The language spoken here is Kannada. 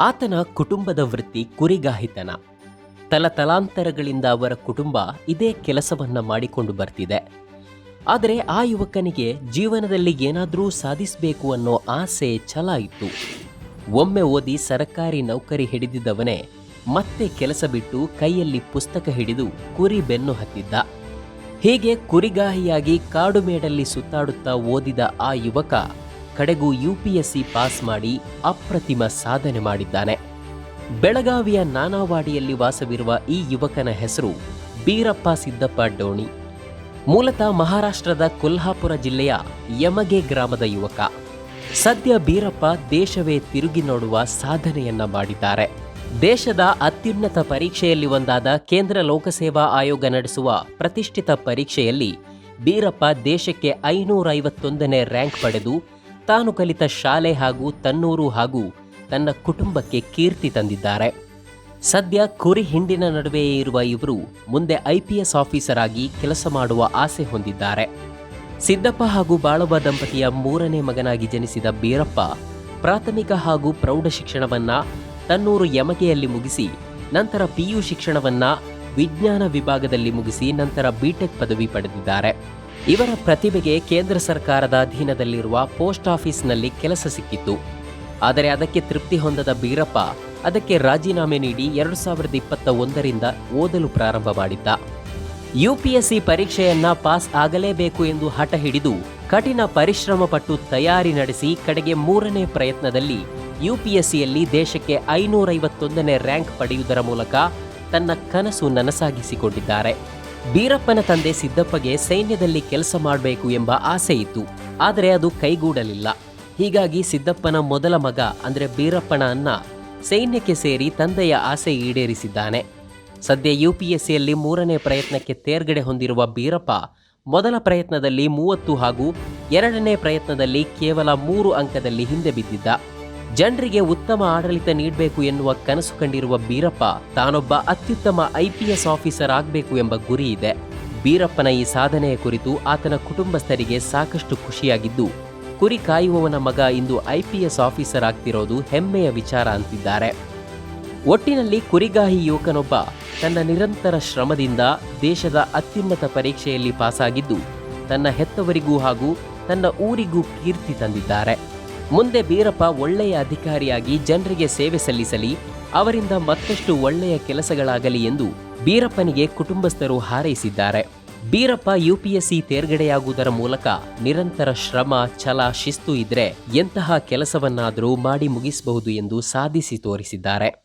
ಆತನ ಕುಟುಂಬದ ವೃತ್ತಿ ಕುರಿಗಾಹಿತನ. ತಲತಲಾಂತರಗಳಿಂದ ಅವರ ಕುಟುಂಬ ಇದೇ ಕೆಲಸವನ್ನ ಮಾಡಿಕೊಂಡು ಬರ್ತಿದೆ. ಆದರೆ ಆ ಯುವಕನಿಗೆ ಜೀವನದಲ್ಲಿ ಏನಾದರೂ ಸಾಧಿಸಬೇಕು ಅನ್ನೋ ಆಸೆ ಛಲ ಇತ್ತು. ಒಮ್ಮೆ ಓದಿ ಸರಕಾರಿ ನೌಕರಿ ಹಿಡಿದಿದ್ದವನೇ ಮತ್ತೆ ಕೆಲಸ ಬಿಟ್ಟು ಕೈಯಲ್ಲಿ ಪುಸ್ತಕ ಹಿಡಿದು ಕುರಿ ಬೆನ್ನು ಹತ್ತಿದ್ದ. ಹೀಗೆ ಕುರಿಗಾಹಿಯಾಗಿ ಕಾಡು ಮೇಡಲ್ಲಿ ಸುತ್ತಾಡುತ್ತಾ ಓದಿದ ಆ ಯುವಕ ಕಡೆಗೂ U P S C pass ಮಾಡಿ ಅಪ್ರತಿಮ ಸಾಧನೆ ಮಾಡಿದ್ದಾನೆ. ಬೆಳಗಾವಿಯ ನಾನಾವಾಡಿಯಲ್ಲಿ ವಾಸವಿರುವ ಈ ಯುವಕನ ಹೆಸರು ಬೀರಪ್ಪ ಸಿದ್ದಪ್ಪ ಡೋಣಿ. ಮೂಲತಃ ಮಹಾರಾಷ್ಟ್ರದ ಕೊಲ್ಹಾಪುರ ಜಿಲ್ಲೆಯ ಯಮಗೆ ಗ್ರಾಮದ ಯುವಕ. ಸದ್ಯ ಬೀರಪ್ಪ ದೇಶವೇ ತಿರುಗಿ ನೋಡುವ ಸಾಧನೆಯನ್ನ ಮಾಡಿದ್ದಾರೆ. ದೇಶದ ಅತ್ಯುನ್ನತ ಪರೀಕ್ಷೆಯಲ್ಲಿ ಒಂದಾದ ಕೇಂದ್ರ ಲೋಕಸೇವಾ ಆಯೋಗ ನಡೆಸುವ ಪ್ರತಿಷ್ಠಿತ ಪರೀಕ್ಷೆಯಲ್ಲಿ ಬೀರಪ್ಪ ದೇಶಕ್ಕೆ ಐನೂರ ಐವತ್ತೊಂದನೇ ರ್ಯಾಂಕ್ ಪಡೆದು ತಾನು ಕಲಿತ ಶಾಲೆ ಹಾಗೂ ತನ್ನೂರು ಹಾಗೂ ತನ್ನ ಕುಟುಂಬಕ್ಕೆ ಕೀರ್ತಿ ತಂದಿದ್ದಾರೆ. ಸದ್ಯ ಕುರಿ ಹಿಂಡಿನ ನಡುವೆಯೇ ಇರುವ ಇವರು ಮುಂದೆ ಐಪಿಎಸ್ ಆಫೀಸರ್ ಆಗಿ ಕೆಲಸ ಮಾಡುವ ಆಸೆ ಹೊಂದಿದ್ದಾರೆ. ಸಿದ್ದಪ್ಪ ಹಾಗೂ ಬಾಳವ ದಂಪತಿಯ ಮೂರನೇ ಮಗನಾಗಿ ಜನಿಸಿದ ಬೀರಪ್ಪ ಪ್ರಾಥಮಿಕ ಹಾಗೂ ಪ್ರೌಢ ಶಿಕ್ಷಣವನ್ನ ತನ್ನೂರು ಯಮಕೆಯಲ್ಲಿ ಮುಗಿಸಿ, ನಂತರ ಪಿಯು ಶಿಕ್ಷಣವನ್ನ ವಿಜ್ಞಾನ ವಿಭಾಗದಲ್ಲಿ ಮುಗಿಸಿ, ನಂತರ ಬಿಟೆಕ್ ಪದವಿ ಪಡೆದಿದ್ದಾರೆ. ಇವರ ಪ್ರತಿಭೆಗೆ ಕೇಂದ್ರ ಸರ್ಕಾರದ ಅಧೀನದಲ್ಲಿರುವ ಪೋಸ್ಟ್ ಆಫೀಸ್ನಲ್ಲಿ ಕೆಲಸ ಸಿಕ್ಕಿತ್ತು. ಆದರೆ ಅದಕ್ಕೆ ತೃಪ್ತಿ ಹೊಂದದ ಬೀರಪ್ಪ ಅದಕ್ಕೆ ರಾಜೀನಾಮೆ ನೀಡಿ ಎರಡು ಸಾವಿರದ ಇಪ್ಪತ್ತ ಒಂದರಿಂದ ಓದಲು ಪ್ರಾರಂಭ ಮಾಡಿದ್ದ. ಯುಪಿಎಸ್ಸಿ ಪರೀಕ್ಷೆಯನ್ನ ಪಾಸ್ ಆಗಲೇಬೇಕು ಎಂದು ಹಠ ಹಿಡಿದು ಕಠಿಣ ಪರಿಶ್ರಮ ಪಟ್ಟು ತಯಾರಿ ನಡೆಸಿ ಕಡೆಗೆ ಮೂರನೇ ಪ್ರಯತ್ನದಲ್ಲಿ ಯುಪಿಎಸ್ಸಿಯಲ್ಲಿ ದೇಶಕ್ಕೆ ಐನೂರೈವತ್ತೊಂದನೇ ರ್ಯಾಂಕ್ ಪಡೆಯುವುದರ ಮೂಲಕ ತನ್ನ ಕನಸು ನನಸಾಗಿಸಿಕೊಂಡಿದ್ದಾರೆ. ಬೀರಪ್ಪನ ತಂದೆ ಸಿದ್ದಪ್ಪಗೆ ಸೈನ್ಯದಲ್ಲಿ ಕೆಲಸ ಮಾಡಬೇಕು ಎಂಬ ಆಸೆ ಇತ್ತು, ಆದರೆ ಅದು ಕೈಗೂಡಲಿಲ್ಲ. ಹೀಗಾಗಿ ಸಿದ್ದಪ್ಪನ ಮೊದಲ ಮಗ, ಅಂದರೆ ಬೀರಪ್ಪನ ಅನ್ನ ಸೈನ್ಯಕ್ಕೆ ಸೇರಿ ತಂದೆಯ ಆಸೆ ಈಡೇರಿಸಿದ್ದಾನೆ. ಸದ್ಯ ಯು ಪಿ ಮೂರನೇ ಪ್ರಯತ್ನಕ್ಕೆ ತೇರ್ಗಡೆ ಹೊಂದಿರುವ ಬೀರಪ್ಪ ಮೊದಲ ಪ್ರಯತ್ನದಲ್ಲಿ ಮೂವತ್ತು ಹಾಗೂ ಎರಡನೇ ಪ್ರಯತ್ನದಲ್ಲಿ ಕೇವಲ ಮೂರು ಅಂಕದಲ್ಲಿ ಹಿಂದೆ ಬಿದ್ದಿದ್ದ. ಜನರಿಗೆ ಉತ್ತಮ ಆಡಳಿತ ನೀಡಬೇಕು ಎನ್ನುವ ಕನಸು ಕಂಡಿರುವ ಬೀರಪ್ಪ ತಾನೊಬ್ಬ ಅತ್ಯುತ್ತಮ ಐಪಿಎಸ್ ಆಫೀಸರ್ ಆಗಬೇಕು ಎಂಬ ಗುರಿ ಇದೆ. ಬೀರಪ್ಪನ ಈ ಸಾಧನೆಯ ಕುರಿತು ಆತನ ಕುಟುಂಬಸ್ಥರಿಗೆ ಸಾಕಷ್ಟು ಖುಷಿಯಾಗಿದ್ದು, ಕುರಿ ಕಾಯುವವನ ಮಗ ಇಂದು ಐಪಿಎಸ್ ಆಫೀಸರ್ ಆಗ್ತಿರೋದು ಹೆಮ್ಮೆಯ ವಿಚಾರ ಅಂತಿದ್ದಾರೆ. ಒಟ್ಟಿನಲ್ಲಿ ಕುರಿಗಾಹಿ ಯುವಕನೊಬ್ಬ ತನ್ನ ನಿರಂತರ ಶ್ರಮದಿಂದ ದೇಶದ ಅತ್ಯುನ್ನತ ಪರೀಕ್ಷೆಯಲ್ಲಿ ಪಾಸಾಗಿದ್ದು, ತನ್ನ ಹೆತ್ತವರಿಗೂ ಹಾಗೂ ತನ್ನ ಊರಿಗೂ ಕೀರ್ತಿ ತಂದಿದ್ದಾರೆ. ಮುಂದೆ ಬೀರಪ್ಪ ಒಳ್ಳೆಯ ಅಧಿಕಾರಿಯಾಗಿ ಜನರಿಗೆ ಸೇವೆ ಸಲ್ಲಿಸಲಿ, ಅವರಿಂದ ಮತ್ತಷ್ಟು ಒಳ್ಳೆಯ ಕೆಲಸಗಳಾಗಲಿ ಎಂದು ಬೀರಪ್ಪನಿಗೆ ಕುಟುಂಬಸ್ಥರು ಹಾರೈಸಿದ್ದಾರೆ. ಬೀರಪ್ಪ ಯುಪಿಎಸ್ಸಿ ತೇರ್ಗಡೆಯಾಗುವುದರ ಮೂಲಕ ನಿರಂತರ ಶ್ರಮ, ಛಲ, ಶಿಸ್ತು ಇದ್ರೆ ಎಂತಹ ಕೆಲಸವನ್ನಾದರೂ ಮಾಡಿ ಮುಗಿಸಬಹುದು ಎಂದು ಸಾಧಿಸಿ ತೋರಿಸಿದ್ದಾರೆ.